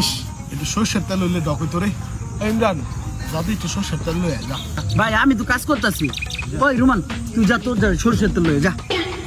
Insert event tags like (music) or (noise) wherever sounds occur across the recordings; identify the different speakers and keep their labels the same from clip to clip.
Speaker 1: ইস একটু সর্ষের তেল হইলে ডক হইতো রে। এই ইমরান যদি একটু সর্ষের তেল লয়ে যা।
Speaker 2: ভাই আমি তো কাজ করতেছি। ওই রুমান তুই যা তোর যা সরষের তেল লয়ে যা।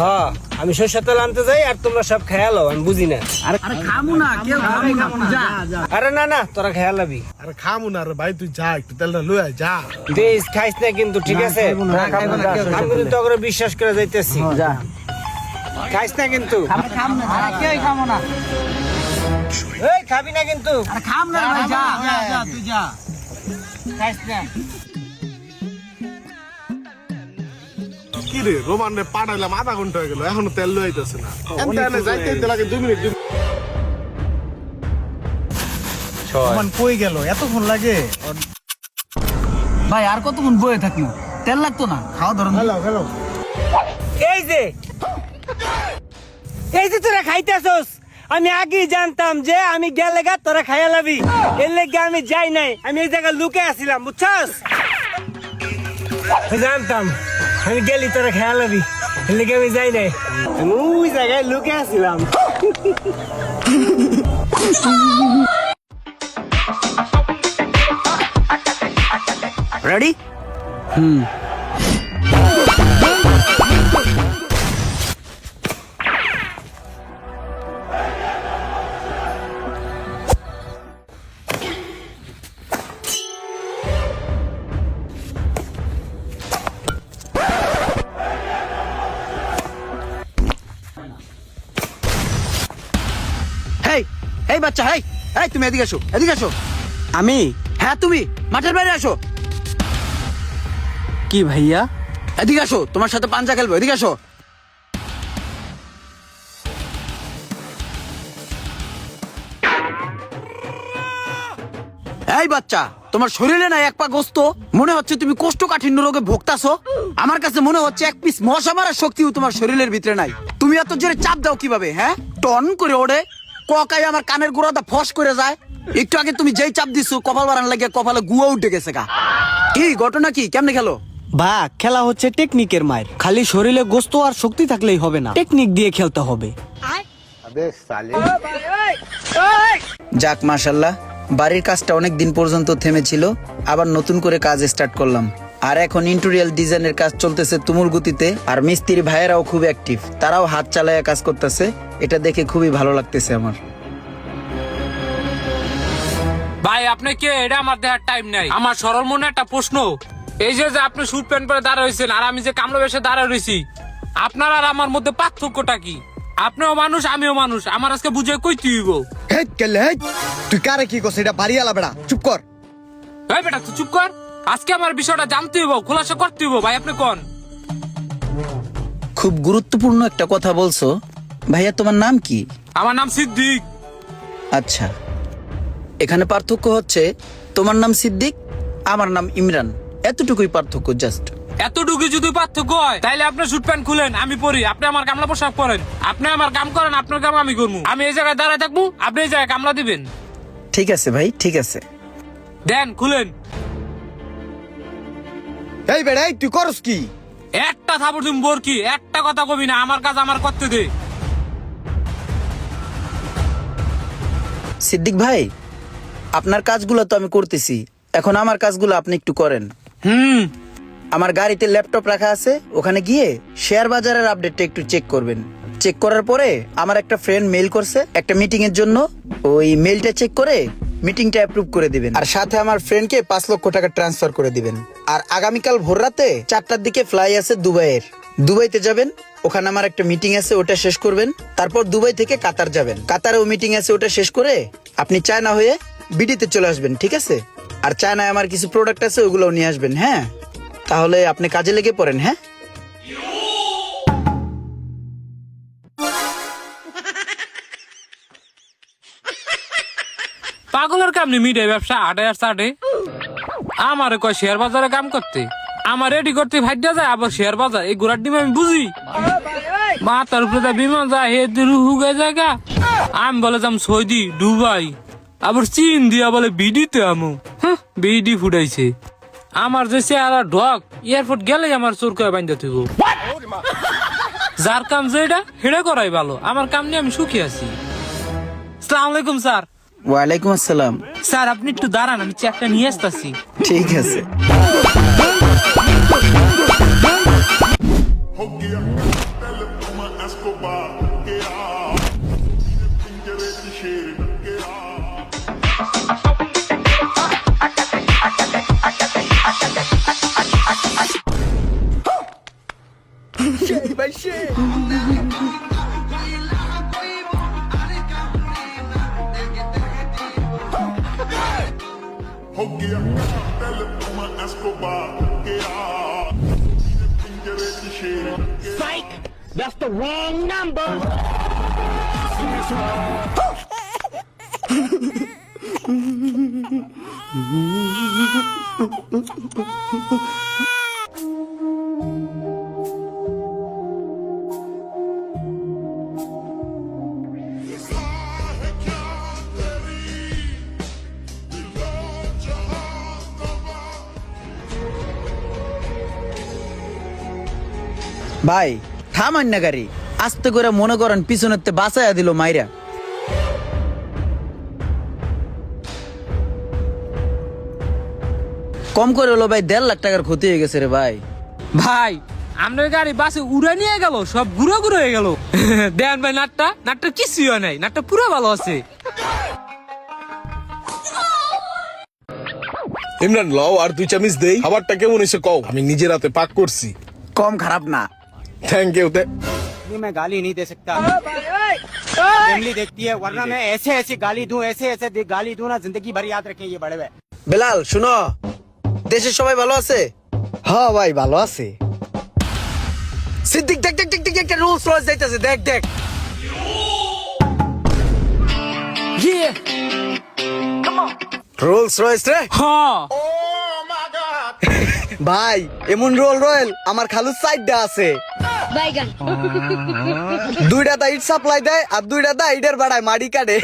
Speaker 3: হ্যাঁ আমি সরষের তেল আনতে যাই আর তোমরা সব খেয়ালো আমি বুঝি না।
Speaker 2: আরে আরে খামু না কেউ খামু না যা।
Speaker 3: আরে না না তোরা খেয়ালাবি
Speaker 1: আরে খামু না রে ভাই তুই যা একটু তেলটা লয়ে আয়, যা।
Speaker 3: বেশ খাইস না কিন্তু ঠিক আছে?
Speaker 2: না, খাইবো না, কেউ
Speaker 3: আমি কিন্তু তোকে বিশ্বাস করে যাইতেছি।
Speaker 2: যা।
Speaker 3: খাইস না কিন্তু।
Speaker 2: খাম না কেউ খামু না।
Speaker 3: এই খাবি না কিন্তু।
Speaker 2: আরে খাম না ভাই যা যা যা তুই যা।
Speaker 3: খাইস না।
Speaker 1: কি রে রোমান রে পাঠাইলাম আধা ঘণ্টা হয়ে গেল এখনও তেল লয়ে আইতেছে না। এনতে যাইতে যাইতে লাগে দুই মিনিট।
Speaker 4: রোমান কই গেল? এতক্ষণ লাগে?
Speaker 2: ভাই আর কতক্ষণ বয়ে থাকব? তেল লাগতো না খাওয়া ধরুন
Speaker 1: হ্যালো হ্যালো।
Speaker 3: এই যে! এই যে তোরা খাইতেছস! আমি আগে জানতাম যে আমি গেলে গা তোরা খাইয়া লাবি। এর লেগে আমি যাই নাই। আমি এই জায়গায় লুকে আসছিলাম বুঝছস? জানতাম আমি গেলি তোরা খাইয়া লাবি। এর লেগে আমি যাই নাই। আমি ওই জায়গায় লুকে আসছিলাম
Speaker 2: রেডি হুম। এই বাচ্চা হেই এই তুমি এদিকে আসো এদিকে আসো
Speaker 3: আমি?
Speaker 2: হ্যাঁ তুমি মাঠের বাইরে আসো
Speaker 3: কি ভাইয়া?
Speaker 2: এদিকে আসো তোমার সাথে পাঞ্জা খেলব এদিকে আসো এই বাচ্চা তোমার শরীরে না এক পা গোস্ত। মনে হচ্ছে তুমি কোষ্ঠকাঠিন্য রোগে ভোগতাছো। আমার কাছে মনে হচ্ছে এক পিস মশা মারার শক্তিও তোমার শরীরের ভিতরে নাই। তুমি এত জোরে চাপ দাও কীভাবে হ্যাঁ? টন করে ওড়ে। ককাই আমার কানের গোড়াটা ফস করে যায়। একটু আগে তুমি যেই চাপ দিছো কপাল বাড়ান লাগে কপালে গুয়া উঠে গেছে গা। কি ঘটনা কি? কেমনে খেলো?
Speaker 5: বা খেলা হচ্ছে টেকনিকের মায়ের। খালি শরীরে গোস্ত আর শক্তি থাকলেই হবে না। টেকনিক দিয়ে খেলতে হবে।
Speaker 2: যাক মাশাল্লাহ। বাড়ির কাজটা অনেক দিন পর্যন্ত থেমেছিল। আবার নতুন করে কাজ স্টার্ট করলাম। আর এখন ইন্টেরিয়াল ডিজাইনের কাজ চলতেছে তুমুল গতিতে। আর মিস্ত্রি ভাইয়েরাও খুব অ্যাক্টিভ তারাও হাত চালায়া কাজ করতেছে। এটা দেখে খুবই ভালো লাগতেছে আমার।
Speaker 6: ভাই আপনি কে? এটা আমার দেখার টাইম নাই। আমার সরল মনে একটা প্রশ্ন। এই যে যে আপনি স্যুট প্যান্ট পরে দাঁড়া রয়েছেন আর আমি যে কামলা বেশে দাঁড়া রয়েছি আপনার আর আমার মধ্যে পার্থক্যটা কি? আপনিও মানুষ আমিও মানুষ। আমার আজকে বুঝে কই তুইব
Speaker 4: হেই কেলে হেই? তুই কারে কি করছিস? এটা বাড়ি আলা বেড়া। চুপ কর।
Speaker 6: এই বেটা তুই চুপ কর। আজকে আমার বিষয়টা জানতে হইব খোলাসা করতে হইব ভাই আপনি কোন?
Speaker 2: খুব গুরুত্বপূর্ণ একটা কথা বলছো। ভাইয়া তোমার নাম কি?
Speaker 6: আমার নাম সিদ্দিক।
Speaker 2: আচ্ছা। এখানে পার্থক্য হচ্ছে তোমার নাম সিদ্দিক আমার নাম ইমরান। এতটুকুই পার্থক্য জাস্ট।
Speaker 6: এতটুকু যদি পার্থক্য হয় তাইলে আপনি স্যুট প্যান্ট খুলেন আমি পরি। আপনি আমার কামলা পোশাক পরেন। আপনি আমার কাম করেন আপনার কাম আমি করব। আমি এই জায়গায় দাঁড়ায় থাকব আপনি এই জায়গায় কামলা দিবেন।
Speaker 2: ঠিক আছে ভাই ঠিক আছে।
Speaker 6: দেন খুলেন।
Speaker 4: এই বেড়া এই তুই করস কি?
Speaker 6: একটা থাপড় তুমি বোর কি? একটা কথা কবি না আমার কাজ আমার করতে দে।
Speaker 2: সিদ্দিক ভাই আপনার কাজগুলো তো আমি করতেছি। এখন আমার কাজগুলো আপনি একটু করেন।
Speaker 6: হুম।
Speaker 2: আমার গাড়িতে ল্যাপটপ রাখা আছে ওখানে গিয়ে শেয়ার বাজারের আপডেটটা একটু চেক করবেন। চেক করার পরে আমার একটা ফ্রেন্ড মেল করছে একটা মিটিং এর জন্য। ওই মেলটা চেক করে মিটিংটা অ্যাপ্রুভ করে দিবেন। আর সাথে আমার ফ্রেন্ডকে পাঁচ লক্ষ টাকা ট্রান্সফার করে দিবেন। আর আগামীকাল ভোর রাতে চারটার দিকে ফ্লাই আছে দুবাইয়ের। দুবাইতে যাবেন, ওখানে আমার একটা মিটিং আছে, ওটা শেষ করবেন। তারপর দুবাই থেকে কাতার যাবেন। কাতারেও মিটিং আছে, ওটা শেষ করে আপনি চায়না হয়ে বিডিতে চলে আসবেন, ঠিক আছে? আর চায়নায় আমার কিছু প্রোডাক্ট আছে, ওগুলোও নিয়ে আসবেন হ্যাঁ? তাহলে আপনি কাজে লেগে পড়েন হ্যাঁ?
Speaker 6: পাগলের কাম নি মিডে ব্যবসা আটে আর সাটে আমার কয় শেয়ার বাজারে কাম করতে? আমার রেডি করতে ভাগ্য যায় আবার শেয়ার বাজার। এই ঘোড়ার ডিম আমি বুঝি। মাথার উপরে যা বিমান যায় হে রুহু গে জায়গা। আমি বলে যাম সৌদি দুবাই। আবার চীন দিয়া বলে বিডিতে আমু। হ্যাঁ, বিডি ফুটাইছে। আমার যে চেহারা ঢক এয়ারপোর্ট গেলে আমার চোর করে বান্ধা থইব। যার কাম যেটা হেড়ে করাই ভালো। আমার কাম নিয়ে আমি সুখী আছি। সালাম আলাইকুম স্যার।
Speaker 2: ওয়ালাইকুম আসসালাম।
Speaker 6: স্যার আপনি একটু দাঁড়ান আমি চেকটা নিয়ে আসতেছি।
Speaker 2: ঠিক আছে। (laughs)
Speaker 7: Toma Escobar, que a Pinguere de cheiro, que a हो गया तल Toma Escobar, que a Pinguere de cheiro, que (laughs)
Speaker 2: ভাই থামান না গাড়ি। আস্তে করে মনে করেন পিছনেতে বাঁচাইয়া দিল মাইরা। কম করে হলো ভাই দেড় লাখ টাকার ক্ষতি হয়ে গেছে রে ভাই।
Speaker 6: ভাই আপনার গাড়ি বাসে উড়ে নিয়ে গেল সব ঘুরে ঘুরে হয়ে গেল। (laughs) দেন ভাই নাটটা নাটটা কিছুই হয় নাই নাটটা পুরো ভালো আছে।
Speaker 1: ইমরান লও আর দুই চামিচ দেই। খাবারটা কেমন হয়েছে কও? আমি নিজের হাতে পাক করছি।
Speaker 2: কম খারাপ না।
Speaker 1: থ্যাংক ইউ
Speaker 5: नहीं मैं गाली नहीं दे सकता फैमिली देखती है वरना मैं ऐसे ऐसे गाली दूं ऐसे ऐसे दे- गाली दूं ना जिंदगी भर याद रखें ये बड़े भाई
Speaker 2: বেলাল শুনো দেশের সবাই ভালো আছে
Speaker 4: হ্যাঁ ভাই ভালো আছে
Speaker 2: সিদ্দিক দেখ দেখ দেখ দেখ একটা রুলস রয়েছে যাইতেছে দেখ দেখ রোলস রয়েস রে
Speaker 6: হ্যাঁ
Speaker 4: ভাই এমন রোল রয়েল আমার খালুর সাইডটা আছে
Speaker 8: বাইগান। (laughs)
Speaker 4: দুইটা দা ইট সাপ্লাই দেয় আর দুইটা দা ইটের বাড়ায় মাড়ি কাটে।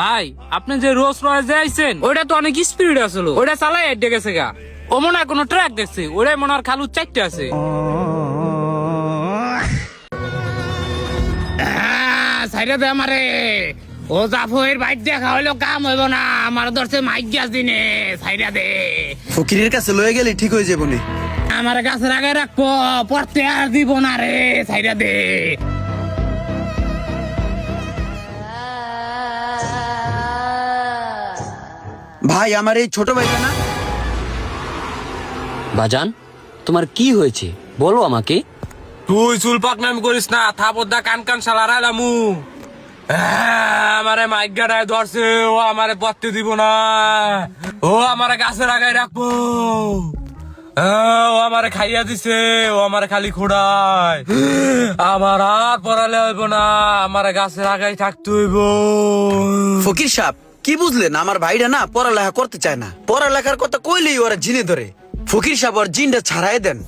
Speaker 6: ভাই আপনি যে রোজ রয়েস যাইছেন ওটা তো অনেক স্পিড আসলো। ওটা চালাই আইডে গেছে গা। ও মনে হয় কোনো ট্র্যাক দেখছে ওটাই মনে হয় খালু চারটে আছে। সাইডে দে আমারে। ও জাফর বাইক দেখা হইল কাম হইব না আমার ধরছে মাইক গ্যাস দিনে সাইডে দে।
Speaker 2: ফকিরের কাছে লয়ে গেলে ঠিক হয়ে যাব নি।
Speaker 6: আমার গাছের আগে রাখব পড়তে আর দিব না রে সাইডে দে।
Speaker 2: ভাই আমার এই ছোট ভাইটা না?
Speaker 9: বাজান তোমার কি হয়েছে? বলো আমাকে।
Speaker 6: তুই চুল পাকনামি করিস না থাপদা কান কান শালা রাইলামু। আমারে মাইক গাড়ায় ধরছে ও আমারে পড়তে দিব না। ও আমারে গাছের আগায় রাখব। আহ, ও আমারে খাইয়া দিছে ও আমারে খালি খোড়ায়। আমার আর পড়ালে হইব না আমারে গাছের আগায় থাকতে হইব।
Speaker 2: ফকির সাপ কি বুঝলেন? আমার ভাইটা না পড়ালেখা করতে চায় না। পড়ালেখার কথা কইলেই ওরা জিনে ধরে। ফকির সাপ ওর জিনটা ছাড়াই দেন।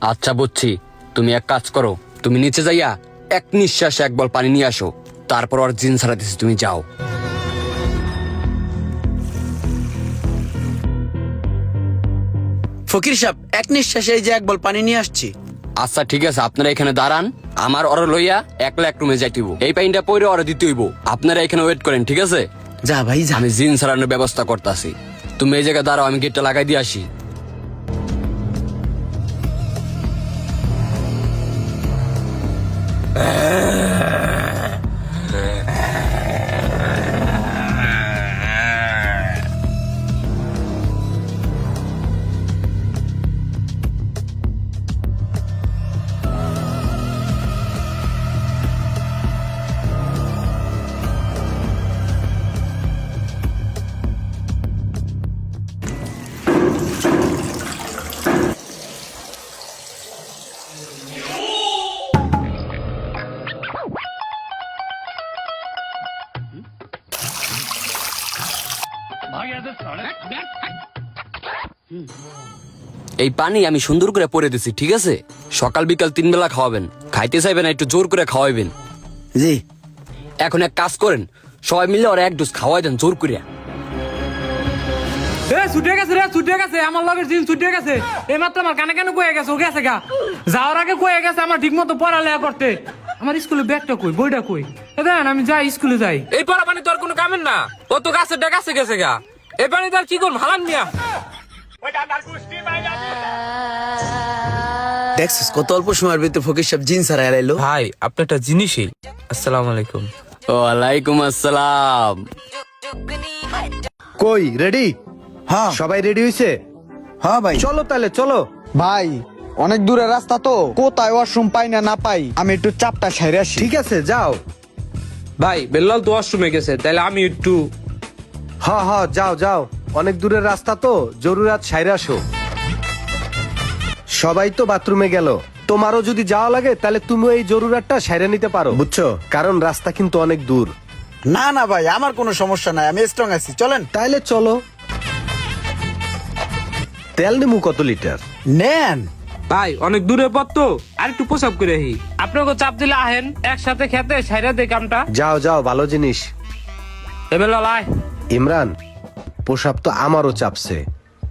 Speaker 9: আচ্ছা বুঝছি। তুমি এক কাজ করো তুমি নিচে যাইয়া এক নিঃশ্বাসে এক বল পানি নিয়ে আসো তারপর ওর জিন ছাড়াতেছি তুমি যাও।
Speaker 2: ফকির সাপ এক নিঃশ্বাসে এই যে এক বল পানি নিয়ে আসছি।
Speaker 9: আচ্ছা ঠিক আছে আপনারা এখানে দাঁড়ান আমার ওর লইয়া একলা এক রুমে যাইতে হইব। এই পাইনটা পরে ওরা দিতে হইব। আপনারা এখানে ওয়েট করেন ঠিক আছে?
Speaker 2: যা ভাই যা।
Speaker 9: আমি জিন ছাড়ানোর ব্যবস্থা করতেছি। তুমি এই জায়গায় দাঁড়াও আমি গেটটা লাগাই দিয়ে আসি। এই পানি আমি সুন্দর করে পরে দিছি ঠিক আছে? সকাল বিকাল তিন বেলা খাওয়াবেন। খাইতে চাইবেন না, একটু জোর করে খাওয়াইবেন।
Speaker 2: জি।
Speaker 9: এখন এক কাজ করেন সবাই মিলে ওরা এক ডোজ খাওয়াই দেন জোর করে
Speaker 6: এ ছুটে গেছে রে ছুটে গেছে আমার লগের জিন ছুটে গেছে। এই মাত্র আমার কানে কানে কয়ে গেছে ও গেছে গা। যাওয়ার আগে কয়ে গেছে আমার ঠিক মতো পড়ালেখা করতে। আমার স্কুলে ব্যাগটা কই বইটা কই? আমি যাই স্কুলে যাই। এই পড়া পানি তোর কোনো কামের না। ও তো গাছের ডা গাছে গেছে গা। এই পানি তার কি করব? হালান মিয়া।
Speaker 2: দেখছিস কত অল্প সময়ের ভিতরে ফকির সাহেব জিন্স আর এলাইলো।
Speaker 6: ভাই আপনি একটা জিনিসই। আসসালামু আলাইকুম।
Speaker 9: ওয়ালাইকুম আসসালাম।
Speaker 8: কই রেডি?
Speaker 2: হ্যাঁ।
Speaker 8: সবাই রেডি হইছে?
Speaker 2: হ্যাঁ ভাই।
Speaker 8: চলো তাহলে চলো।
Speaker 4: ভাই অনেক দূরের রাস্তা তো। কোথায় ওয়াশরুম পাই না না পাই আমি একটু চাপটা সাইরে আসি।
Speaker 8: ঠিক আছে যাও।
Speaker 6: ভাই বেল্লাল তো ওয়াশরুমে গেছে তাহলে আমি একটু
Speaker 8: হ হ যাও যাও। অনেক দূরের রাস্তা তো জরুরাত সাইরে আসো। সবাই তো বাথরুমে গেল। তোমারও যদি যাওয়া লাগে তাহলে তুমি এই জরুরাতটা সাইরে নিতে পারো। বুঝছ? কারণ রাস্তা কিন্তু অনেক দূর।
Speaker 2: না না ভাই আমার কোনো সমস্যা নাই আমি স্ট্রং আছি চলেন।
Speaker 8: তাইলে চলো। তেল নিমু কত লিটার?
Speaker 2: নেন।
Speaker 6: ভাই অনেক দূরে পথ তো আর একটু পোশাক করে আহি। আপনাকে চাপ দিলে আহেন একসাথে খেতে সাইরা দে কামটা।
Speaker 8: যাও যাও ভালো জিনিস।
Speaker 6: এবেলা লাই
Speaker 8: ইমরান পোশাক তো আমারও চাপছে।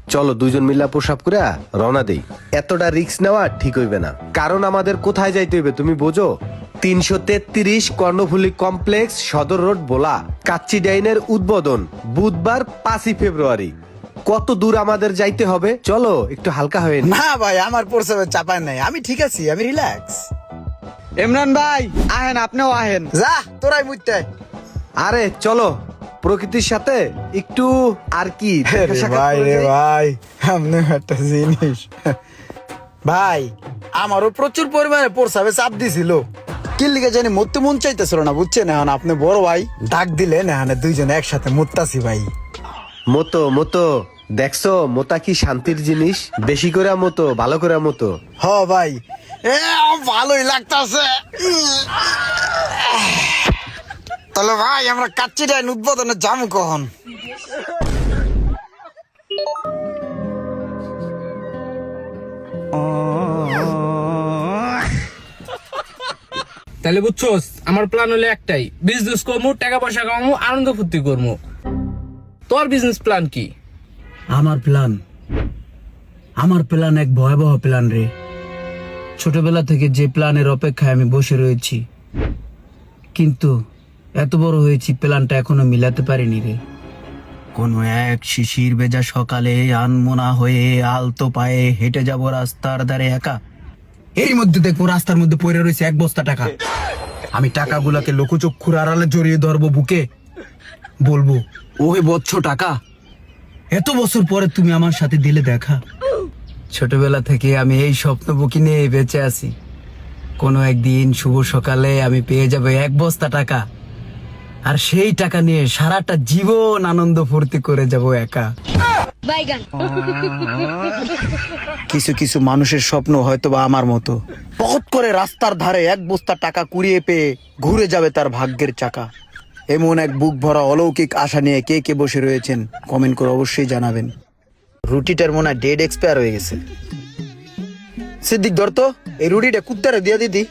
Speaker 8: চলো দুইজন মিল্লা পোশাক করে রওনা দেই। এতটা রিক্স নেওয়া ঠিক হইবে না। কারণ আমাদের কোথায় যাইতে হইবে তুমি বোঝো? তিনশো তেত্রিশ কর্ণফুলি কমপ্লেক্স সদর রোড বোলা কাচ্চি ডাইনের উদ্বোধন বুধবার পাঁচই ফেব্রুয়ারি। কত দূর আমাদের যাইতে হবে? চলো একটু হালকা হয়ে নি।
Speaker 2: না ভাই আমার প্রসাবে চাপায় নাই। আমি ঠিক আছি আমি রিল্যাক্স।
Speaker 4: ইমরান ভাই আহেন আপনিও আহেন।
Speaker 2: যা তোরাই বুঝতে
Speaker 8: আরে চলো। প্রকৃতির সাথে একটু আর কি দেখা সাক্ষাৎ
Speaker 2: ভাই
Speaker 8: করে
Speaker 2: রে
Speaker 8: যাই।
Speaker 2: ভাই আপনি একটা জিনিস। ভাই আমারও প্রচুর পরিমাণে প্রসাবে চাপ দিছিল। কি লিখে জানি মরতে মন চাইতেছিল না বুঝছেন? এখন আপনি বড় ভাই ডাক দিলেন এখন দুইজন একসাথে মরতাছি ভাই।
Speaker 8: মতো মতো দেখছ? মোতা কি শান্তির জিনিস? বেশি করে মতো ভালো করে মতো।
Speaker 2: হ ভাই। এ ভালোই লাগতাছে। তাহলে ভাই আমরা কাচ্চি ডাইন উদ্বোধনে যাব কখন?
Speaker 6: তাহলে বুঝছোস আমার প্ল্যান হলো একটাই। বিজনেস করব টাকা পয়সা কামাবো আনন্দ ফুর্তি করব তোর বিজনেস প্ল্যান কি?
Speaker 2: আমার প্ল্যান আমার প্ল্যান এক ভয়াবহ প্ল্যান রে। ছোটবেলা থেকে যে প্ল্যানের অপেক্ষায় আমি বসে রয়েছি। কিন্তু এত বড় হয়েছি প্ল্যানটা এখনও মিলাতে পারিনি রে। কোনো এক শিশির বেজা সকালে আনমোনা হয়ে আলতো পায়ে হেঁটে যাব রাস্তার ধারে একা। এর মধ্যে দেখব রাস্তার মধ্যে পড়ে রয়েছে এক বস্তা টাকা। আমি টাকাগুলোকে লোকচক্ষুর আড়ালে জড়িয়ে ধরবো বুকে। বলব ওই বচ্ছ টাকা এত বছর পরে তুমি আমার সাথে দিলে দেখা। ছোটবেলা থেকে আমি এই স্বপ্ন বুকি নিয়ে বেঁচে আছি। কোনো একদিন শুভ সকালে আমি পেয়ে যাব এক বস্তা টাকা। আর সেই টাকা নিয়ে সারাটা জীবন আনন্দ ফুর্তি করে যাব একা। কিছু কিছু মানুষের স্বপ্ন হয়তো বা আমার মতো। পথ করে রাস্তার ধারে এক বস্তা টাকা কুড়িয়ে পেয়ে ঘুরে যাবে তার ভাগ্যের চাকা। এমন এক বুক ভরা অলৌকিক আশা নিয়ে কে কে বসে রয়েছেন কমেন্ট করে অবশ্যই জানাবেন। রুটিটার মনে হয় ডেড এক্সপায়ার হয়ে গেছে। সিদ্দিক ধর তো এই রুটিটা কুত্তারে দিয়ে দিদি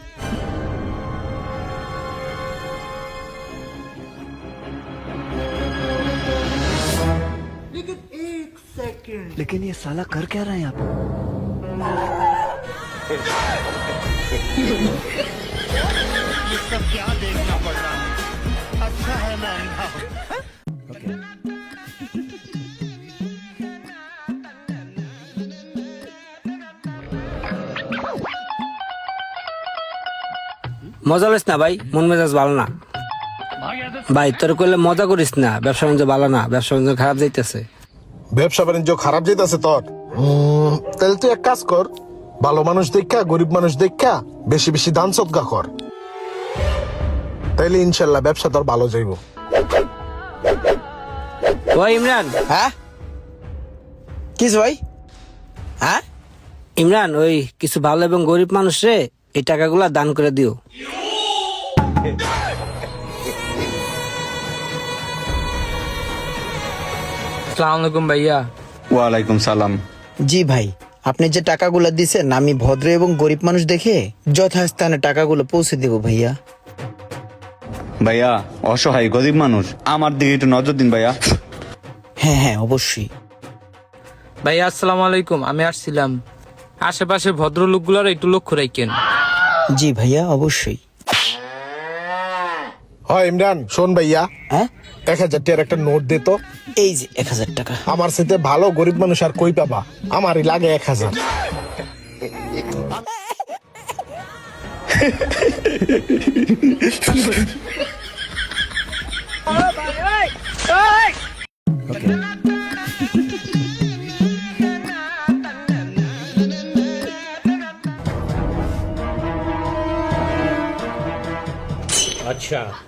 Speaker 4: लेकिन ये साला कर क्या रहा है यहाँ पे
Speaker 3: মজা লইস না ভাই মন মেজাজ ভালো না ভাই তোর করলে মজা করিস না ব্যবসা বাণিজ্য ভালো না ব্যবসা বাণিজ্য খারাপ যাইতেছে
Speaker 1: ব্যবসা বাণিজ্য খারাপ যেতেছে তোর? উম, তাহলে তুই এক কাজ কর ভালো মানুষ দেখা গরিব মানুষ দেখা বেশি বেশি দান সদগা কর। তাইলে ইনশাল্লাহ ব্যবসা তোর ভালো যাইব।
Speaker 3: ও ইমরান।
Speaker 2: হ্যাঁ? কিস ভাই? হ্যাঁ?
Speaker 3: ইমরান ওই কিছু ভালো এবং গরিব মানুষরে এই টাকাগুলা দান করে দিও।
Speaker 6: সালাম আলাইকুম ভাইয়া।
Speaker 10: ওয়ালাইকুম সালাম।
Speaker 2: জি ভাই আপনি যে টাকাগুলো দিছেন আমি ভদ্র এবং গরিব মানুষ দেখে যথাস্থানে টাকাগুলো পৌঁছে দেব ভাইয়া।
Speaker 10: ভাইয়া অসহায় গরিব মানুষ আমার দিকে একটু নজর দিন ভাইয়া।
Speaker 2: হ্যাঁ হ্যাঁ অবশ্যই।
Speaker 6: ভাই আসসালামু আলাইকুম আমি আসছিলাম। আশেপাশে ভদ্রলোকগুলোর একটু লক্ষ্য রাখেন।
Speaker 2: জি ভাইয়া অবশ্যই।
Speaker 1: হয় ইমরান শোন ভাইয়া।
Speaker 2: হ্যাঁ?
Speaker 1: এক হাজার টাকার একটা নোট দে তো।
Speaker 2: এই যে এক হাজার টাকা।
Speaker 1: আমার সাথে ভালো গরিব মানুষ আর কই পাবা? আমারই লাগে এক হাজার।
Speaker 3: আচ্ছা।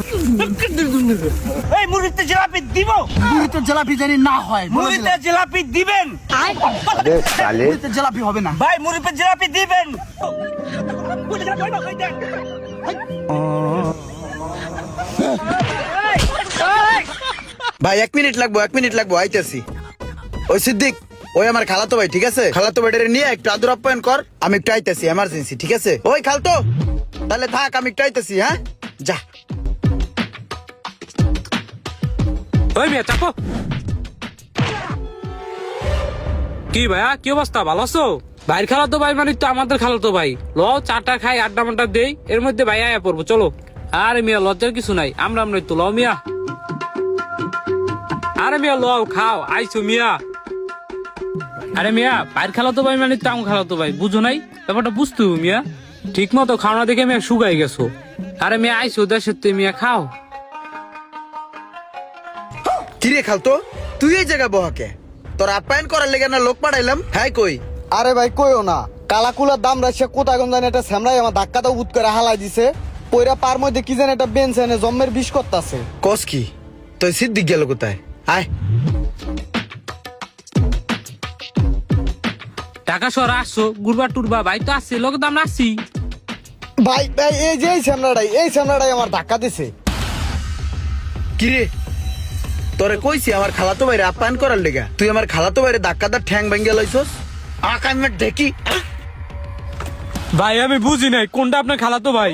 Speaker 3: এই মুড়িতে জিলাপি দিব?
Speaker 2: মুড়িতে জেলাপি জানি না হয়।
Speaker 3: মুড়িতে জিলাপি দিবেন?
Speaker 2: মুড়িতে জেলাপি হবে না।
Speaker 3: ভাই মুড়িতে জিলাপি দিবেন?
Speaker 2: ভাই এক মিনিট লাগবো এক মিনিট লাগবো আইতেছি। ওই সিদ্দিক ওই আমার খালাতো ভাই ঠিক আছে? খালাতো ভাইটারে নিয়ে একটু আদর আপ্যায়ন কর আমি একটু আইতেছি এমার্জেন্সি ঠিক আছে? ওই খালতো তাহলে থাক আমি একটু আইতেছি হ্যাঁ? যা।
Speaker 6: ওই মেয়ে, চাপো। কি ভাইয়া, কি অবস্থা? ভালো আছো? ভাইয়ের তো ভাই মানে তো আমাদের তো ভাই। ল চাটা খাই, আড্ডা মাড্ডা দেই, এর মধ্যে ভাই আয়া পড়ব, চলো। আরে মিয়া, লজ্জার কিছু নাই, আমরা আমরা তো, লও মিয়া। আরে মিয়া, লও, খাও, আইছো মিয়া। আরে মিয়া, ভাইয়ের খেলা তো ভাই মানে তো আমার খেলা তো ভাই, বুঝো নাই? ব্যাপারটা বুঝতে মিয়া। ঠিক মতো খাওয়া দেখে মিয়া শুকাই গেছো। আরে মিয়া, আইছো দেশের মিয়া, খাও।
Speaker 2: কিরে খালতো তুই এই জায়গা বহাকে? তোর আপ্যায়ন করার লেগে না লোক পাঠাইলাম? হ্যাঁ কই?
Speaker 4: আরে ভাই কইও না। কালাকুলার দাম রাখছে কোথায় কোন জানি একটা স্যামরাই আমার ধাক্কাটা উত করে হালাই দিছে। পয়রা পার মধ্যে কি জানি একটা বেঞ্চ এনে জম্মের বিষ করতেছে।
Speaker 2: কস কি? তুই সিদ্দিক গেল কোথায়? আয়।
Speaker 6: টাকা সরা আসছো গুরবা টুরবা ভাই তো আসছে লোক দাম আসছি
Speaker 4: ভাই ভাই এই যে এই স্যামরাটাই এই স্যামরাটাই আমার ধাক্কা দিছে।
Speaker 2: কিরে তোরে কইছি আমার খালাতো বাইরে আপ্যায়ন করার লেগা। তুই আমার খালাতো বাইরে ধাক্কাদার ঠ্যাং ভেঙ্গে লইছস? আকাইমে ঢেকি
Speaker 6: ভাই, আমি বুঝি নাই কোনটা আপনার খালাতো ভাই।